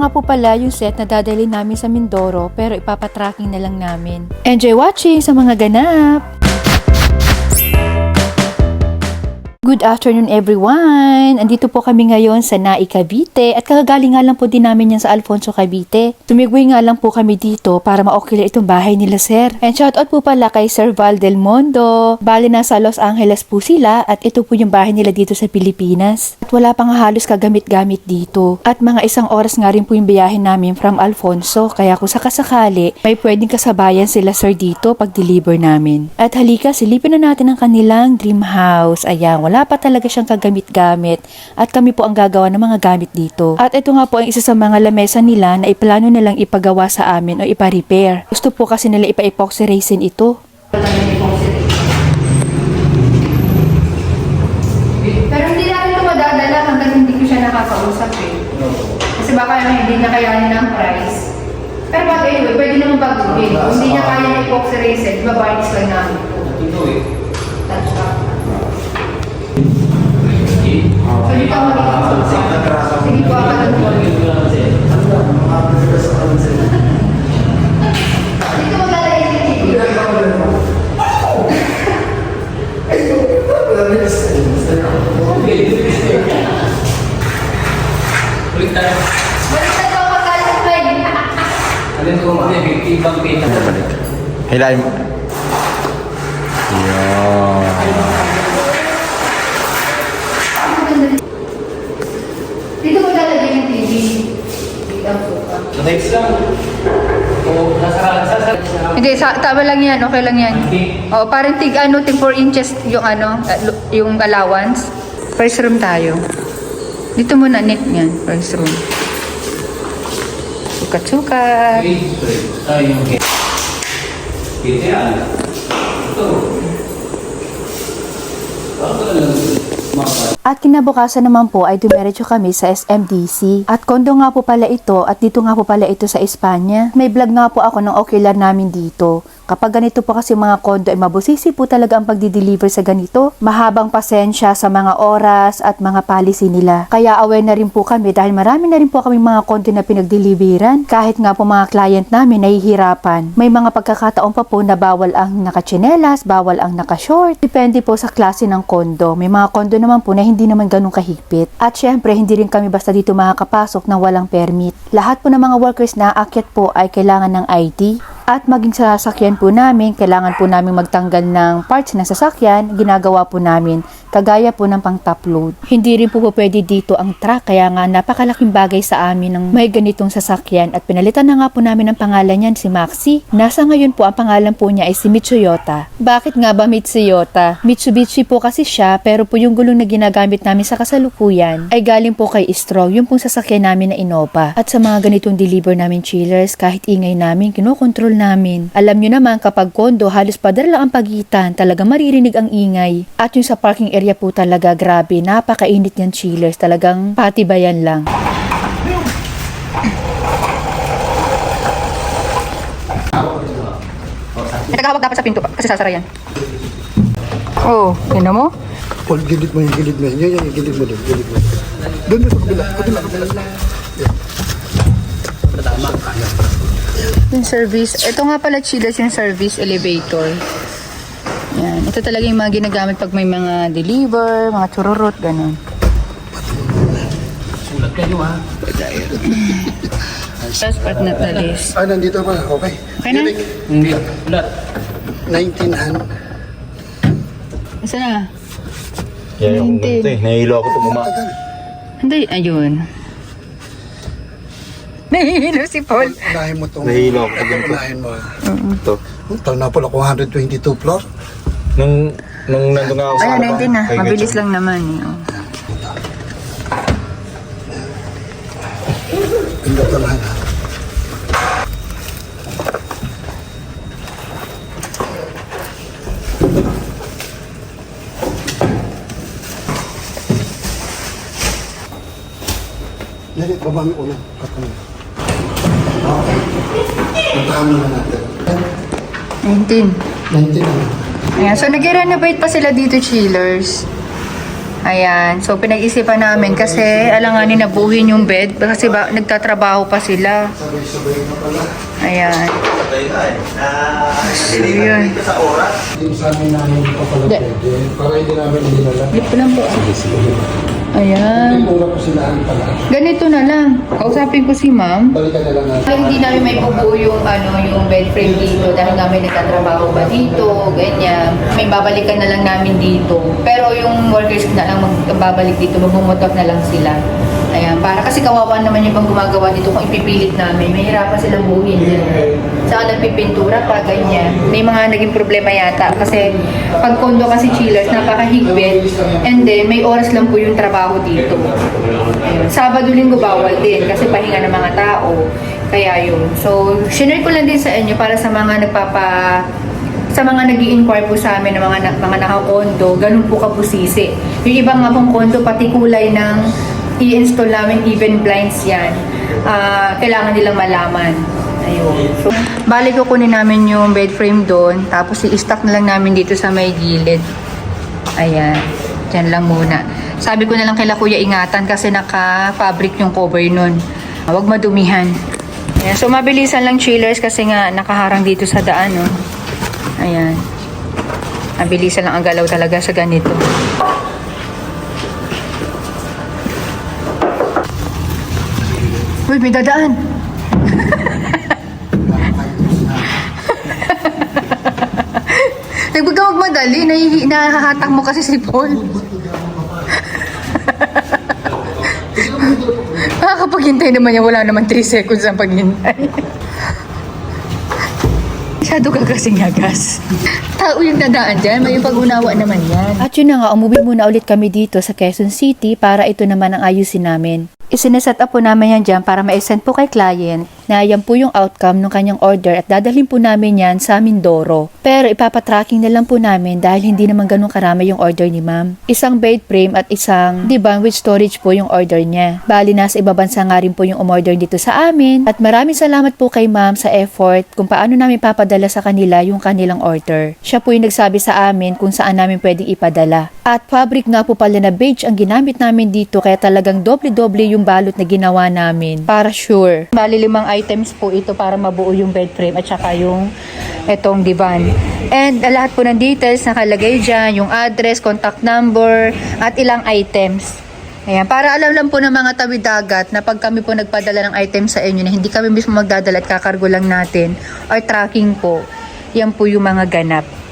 nga po pala yung set na dadali namin sa Mindoro pero ipapatracking na lang namin. Enjoy watching sa mga ganap! Good afternoon everyone! Andito po kami ngayon sa Nai, Cavite at kakagaling nga lang po din namin yan sa Alfonso, Cavite. Tumigwi nga lang po kami dito para ma-okila itong bahay nila sir. And shoutout po pala kay Sir Val Del Mondo. Bali nasa Los Angeles po sila at ito po yung bahay nila dito sa Pilipinas. At wala pa nga halos kagamit-gamit dito. At mga isang oras nga rin po yung biyahe namin from Alfonso kaya kung sakasakali may pwedeng kasabayan sila sir dito pag deliver namin. At halika silipin na natin ang kanilang dream house. Ayan, wala pa talaga siyang kagamit-gamit at kami po ang gagawa ng mga gamit dito. At ito nga po ang isa sa mga lamesa nila na iplano nilang ipagawa sa amin o ipa-repair. Gusto po kasi nila ipa-epoxy resin ito. Pero hindi namin ito madadala hanggang hindi ko siya nakakausap eh. Kasi baka ano, hindi niya kayanin ang price. Pero pag anyway, pwede naman baguhin. Kung hindi niya kaya ng epoxy resin, babarnis lang namin ito. Touch Alin ko mga ibang pita. Hilahin mo. Yan. Dito maglalagay yung TV. Dito ang sofa. Next lang. O, nasa, nasa, nasa, Hindi, sa, tama lang yan. Okay lang yan. O, parang tig, ano, tig 4 inches yung ano, lu- yung allowance. First room tayo. Dito muna, Nick, yan. First room. Sukat-sukat. Kita At kinabukasan naman po ay dumiretso kami sa SMDC. At kondo nga po pala ito at dito nga po pala ito sa Espanya. May vlog nga po ako ng ocular namin dito. Kapag ganito po kasi mga kondo ay mabusisi po talaga ang pagdi-deliver sa ganito. Mahabang pasensya sa mga oras at mga policy nila. Kaya aware na rin po kami dahil marami na rin po kami mga kondo na pinag-deliveran. Kahit nga po mga client namin nahihirapan. May mga pagkakataon pa po na bawal ang nakachinelas, bawal ang nakashort. Depende po sa klase ng kondo. May mga kondo naman po na hindi naman ganun kahigpit. At syempre, hindi rin kami basta dito makakapasok na walang permit. Lahat po ng mga workers na aakyat po ay kailangan ng ID. At maging sa sasakyan po namin, kailangan po namin magtanggal ng parts ng sasakyan, ginagawa po namin, kagaya po ng pang top load. Hindi rin po po pwede dito ang truck, kaya nga napakalaking bagay sa amin ng may ganitong sasakyan at pinalitan na nga po namin ang pangalan niyan si Maxi. Nasa ngayon po ang pangalan po niya ay si Mitsuyota. Bakit nga ba Mitsuyota? Mitsubishi po kasi siya pero po yung gulong na ginagamit namin sa kasalukuyan ay galing po kay Istro, yung pong sasakyan namin na Innova. At sa mga ganitong deliver namin chillers, kahit ingay namin, kinokontrol namin. Alam nyo naman kapag kondo, halos padar lang ang pagitan, talaga maririnig ang ingay. At yung sa parking area po talaga, grabe, napakainit yan chillers, talagang patibayan lang. Nagkakawag dapat sa pinto kasi sasara yan. Oh, yun mo? Paul, gilid mo yung gilid mo. Yan, yan, yung gilid mo doon. Gilid mo. Doon mo sa kabila. Kabila, kabila. Yung service, ito nga pala chillers yung service elevator. Yan, ito talaga yung mga ginagamit pag may mga deliver, mga chururot, ganun. sulat kayo ha. Tapos part na talis. Ah, nandito pa. Okay. Okay na? Hindi. Ulat. 19 hand. Isa na? Yan yung ganito eh. Nahihilo ako tumuma. Hindi, ayun. Nahihilo si Paul. Unahin mo itong... Nahihilo ako. Unahin mo. Ito. Ito na pala kung 122 floor. Nung, nung nandun nga ako sa Ayan, harapan, 19 na. kay Mabilis lang naman. eh, oh. Na lang ha. Dali, baba mo ulo. Kat mo. Okay. Puntahan na natin. 19. 19 na. Ayan, so nag-renovate pa sila dito, chillers. Ayan. So, pinag-isipan namin kasi alanganin na buhin yung bed kasi ba, nagtatrabaho pa sila. Ayan. So, yun. Yung sa amin namin dito pala Hindi. pwede. Para hindi namin dinala. Lip lang po. Ayan. Hindi muna po sila ang pala. Ganito na lang. Kausapin ko si ma'am. Balikan na lang natin. Hindi namin may bubuo yung, ano, yung bed frame dito dahil nga may nagtatrabaho pa dito, ganyan. May babalikan na lang namin dito. Pero yung workers na lang magbabalik dito, magmumotor na lang sila. Ayan, para kasi kawawa naman yung pang gumagawa dito kung ipipilit namin. Mahirapan silang buhin din. Saka nagpipintura pa, ganyan. May mga naging problema yata kasi pag kondo kasi chillers, napakahigpit. And then, may oras lang po yung trabaho dito. Ayun. Sabado linggo bawal din kasi pahinga ng mga tao. Kaya yun. So, shinare ko lang din sa inyo para sa mga nagpapa sa mga nag inquire po sa amin ng mga, na- mga nakakondo, ganun po kabusisi. Yung ibang nga pong kondo, pati kulay ng i-install namin, even blinds yan, ah, kailangan nilang malaman. Ayun. So, bali ko kunin namin yung bed frame doon, tapos i-stack na lang namin dito sa may gilid. Ayan. Diyan lang muna. Sabi ko na lang kila kuya ingatan kasi naka-fabric yung cover nun. Huwag madumihan. Ayan. So, mabilisan lang chillers kasi nga nakaharang dito sa daan, no? Ayan. Mabilisan lang ang galaw talaga sa ganito. Uy, may dadaan. Huwag ka magmadali. Nahihi, nahahatak mo kasi si Paul. Makakapaghintay naman niya. Wala naman 3 seconds ang paghintay. Masyado ka kasing agas. Tao yung dadaan dyan. May pag-unawa naman yan. At yun na nga, umuwi muna ulit kami dito sa Quezon City para ito naman ang ayusin namin. Isineset up po namin yan dyan para ma-send po kay client na yan po yung outcome ng kanyang order at dadalhin po namin yan sa Mindoro. Pero ipapatracking na lang po namin dahil hindi naman ganun karami yung order ni ma'am. Isang bed frame at isang divan with storage po yung order niya. Bali nasa ibabansa nga rin po yung umorder dito sa amin at maraming salamat po kay ma'am sa effort kung paano namin papadala sa kanila yung kanilang order. Siya po yung nagsabi sa amin kung saan namin pwedeng ipadala. At fabric nga po pala na beige ang ginamit namin dito kaya talagang doble-doble yung balot na ginawa namin para sure. Bali limang items po ito para mabuo yung bed frame at saka yung etong divan. And uh, lahat po ng details nakalagay dyan, yung address, contact number, at ilang items. Ayan, para alam lang po ng mga tawid dagat na pag kami po nagpadala ng items sa inyo na hindi kami mismo magdadala at kakargo lang natin or tracking po, yan po yung mga ganap.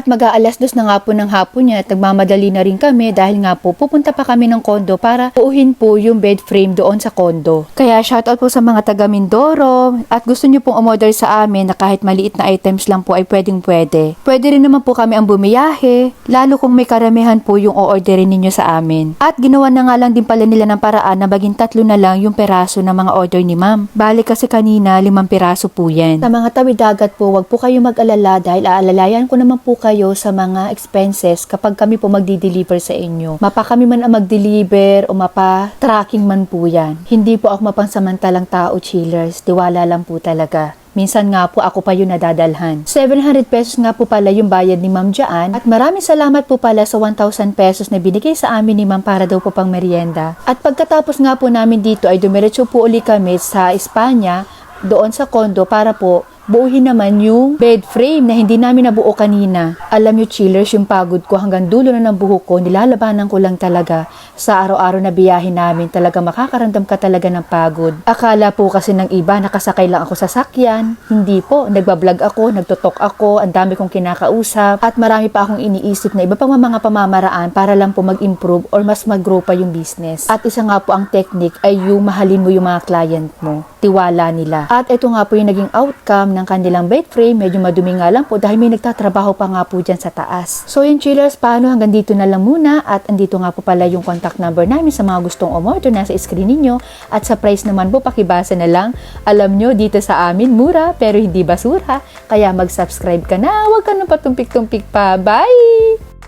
At mag-aalas dos na nga po ng hapon niya at nagmamadali na rin kami dahil nga po pupunta pa kami ng kondo para uuhin po yung bed frame doon sa kondo. Kaya shoutout po sa mga taga Mindoro at gusto niyo pong umorder sa amin na kahit maliit na items lang po ay pwedeng pwede. Pwede rin naman po kami ang bumiyahe, lalo kung may karamihan po yung o-orderin ninyo sa amin. At ginawa na nga lang din pala nila ng paraan na maging tatlo na lang yung peraso ng mga order ni ma'am. Bali kasi kanina limang piraso po yan. Sa mga tawid dagat po, wag po kayo mag-alala dahil aalalayan ko naman po kayo sa mga expenses kapag kami po magdi-deliver sa inyo. Mapa kami man ang mag-deliver o mapa tracking man po yan. Hindi po ako mapangsamantalang tao chillers. Tiwala lang po talaga. Minsan nga po ako pa yung nadadalhan. 700 pesos nga po pala yung bayad ni Ma'am Jaan at maraming salamat po pala sa 1,000 pesos na binigay sa amin ni Ma'am para daw po pang merienda. At pagkatapos nga po namin dito ay dumiretso po uli kami sa Espanya doon sa kondo para po buuhin naman yung bed frame na hindi namin nabuo kanina. Alam nyo chillers, yung pagod ko hanggang dulo na ng buhok ko, nilalabanan ko lang talaga sa araw-araw na biyahe namin. Talaga makakaramdam ka talaga ng pagod. Akala po kasi ng iba, nakasakay lang ako sa sakyan. Hindi po, nagbablog ako, nagtotok ako, ang dami kong kinakausap, at marami pa akong iniisip na iba pang mga pamamaraan para lang po mag-improve or mas mag-grow pa yung business. At isa nga po ang technique ay yung mahalin mo yung mga client mo. Tiwala nila. At ito nga po yung naging outcome ng kanilang bed frame. Medyo madumi nga lang po dahil may nagtatrabaho pa nga po dyan sa taas. So yun chillers, paano hanggang dito na lang muna at andito nga po pala yung contact number namin sa mga gustong umorder nasa screen ninyo at sa price naman po pakibasa na lang. Alam nyo dito sa amin mura pero hindi basura kaya mag-subscribe ka na huwag ka nang patumpik-tumpik pa. Bye!